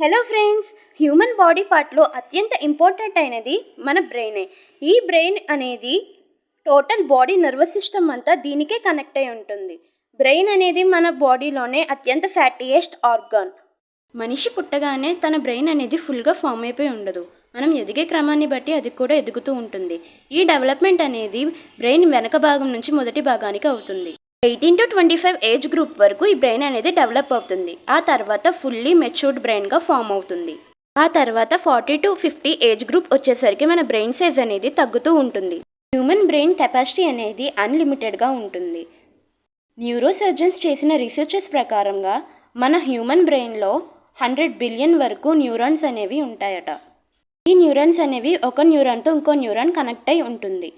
Hello friends human body పార్ట్లో అత్యంత important అయినది మన బ్రెయినే ఈ బ్రెయిన్ అనేది టోటల్ బాడీ నర్వస్ సిస్టమ్ అంతా దీనికే కనెక్ట్ అయి ఉంటుంది. బ్రెయిన్ అనేది మన బాడీలోనే అత్యంత ఫ్యాటీయెస్ట్ ఆర్గాన్ మనిషి పుట్టగానే తన బ్రెయిన్ అనేది ఫుల్గా ఫామ్ అయిపోయి ఉండదు. మనం ఎదిగే క్రమాన్ని బట్టి అది కూడా ఎదుగుతూ ఉంటుంది. ఈ డెవలప్మెంట్ అనేది బ్రెయిన్ వెనక భాగం నుంచి మొదటి భాగానికి అవుతుంది. Eighteen to twenty five age group వరకు ఈ బ్రెయిన్ అనేది డెవలప్ అవుతుంది. ఆ తర్వాత ఫుల్లీ మెచ్యూర్డ్ బ్రెయిన్గా ఫామ్ అవుతుంది. ఆ తర్వాత forty to fifty age group వచ్చేసరికి మన బ్రెయిన్ సైజ్ అనేది తగ్గుతూ ఉంటుంది. హ్యూమన్ బ్రెయిన్ కెపాసిటీ అనేది అన్లిమిటెడ్గా ఉంటుంది. న్యూరోసర్జన్స్ చేసిన రీసెర్చెస్ ప్రకారంగా మన హ్యూమన్ బ్రెయిన్లో హండ్రెడ్ బిలియన్ వరకు న్యూరాన్స్ అనేవి ఉంటాయట. ఈ న్యూరాన్స్ అనేవి ఒక న్యూరాన్తో ఇంకో న్యూరాన్ కనెక్ట్ అయి ఉంటుంది.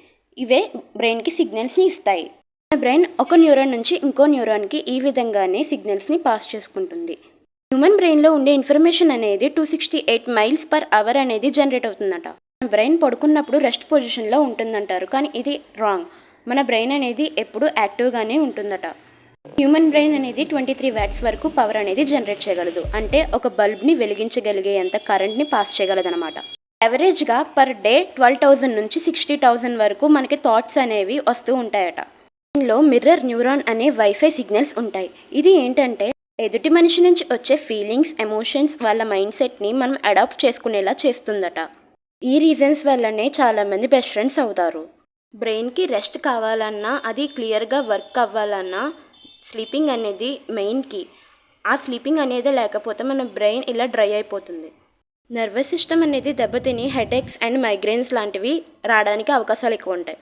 ఇవే బ్రెయిన్కి సిగ్నల్స్ని ఇస్తాయి. మన బ్రెయిన్ ఒక న్యూరాన్ నుంచి ఇంకో న్యూరాన్కి ఈ విధంగానే సిగ్నల్స్ని పాస్ చేసుకుంటుంది. హ్యూమన్ బ్రెయిన్లో ఉండే ఇన్ఫర్మేషన్ అనేది two sixty eight miles per hour అనేది జనరేట్ అవుతుందట. మన బ్రెయిన్ పడుకున్నప్పుడు రెస్ట్ పొజిషన్లో ఉంటుందంటారు కానీ ఇది రాంగ్ మన బ్రెయిన్ అనేది ఎప్పుడూ యాక్టివ్గానే ఉంటుందట. హ్యూమన్ బ్రెయిన్ అనేది ట్వంటీ త్రీ వ్యాట్స్ వరకు పవర్ అనేది జనరేట్ చేయగలదు. అంటే ఒక బల్బ్ని వెలిగించగలిగేంత కరెంట్ని పాస్ చేయగలదనమాట యావరేజ్గా పర్ డే ట్వెల్వ్ థౌజండ్ నుంచి సిక్స్టీ థౌజండ్ వరకు మనకి థాట్స్ అనేవి వస్తూ ఉంటాయట. లో మిర్రర్ న్యూరాన్ అనే వైఫై సిగ్నల్స్ ఉంటాయి. ఇది ఏంటంటే ఎదుటి మనిషి నుంచి వచ్చే ఫీలింగ్స్ ఎమోషన్స్ వాళ్ళ మైండ్ సెట్ని మనం అడాప్ట్ చేసుకునేలా చేస్తుందట. ఈ రీజన్స్ వల్లనే చాలామంది బెస్ట్ ఫ్రెండ్స్ అవుతారు. బ్రెయిన్కి రెస్ట్ కావాలన్నా అది క్లియర్గా వర్క్ అవ్వాలన్నా స్లీపింగ్ అనేది మెయిన్ కీ. ఆ స్లీపింగ్ అనేది లేకపోతే మన బ్రెయిన్ ఇలా డ్రై అయిపోతుంది. నర్వస్ సిస్టమ్ అనేది దెబ్బతిని హెడేక్స్ అండ్ మైగ్రేన్స్ లాంటివి రావడానికి అవకాశాలు ఎక్కువ ఉంటాయి.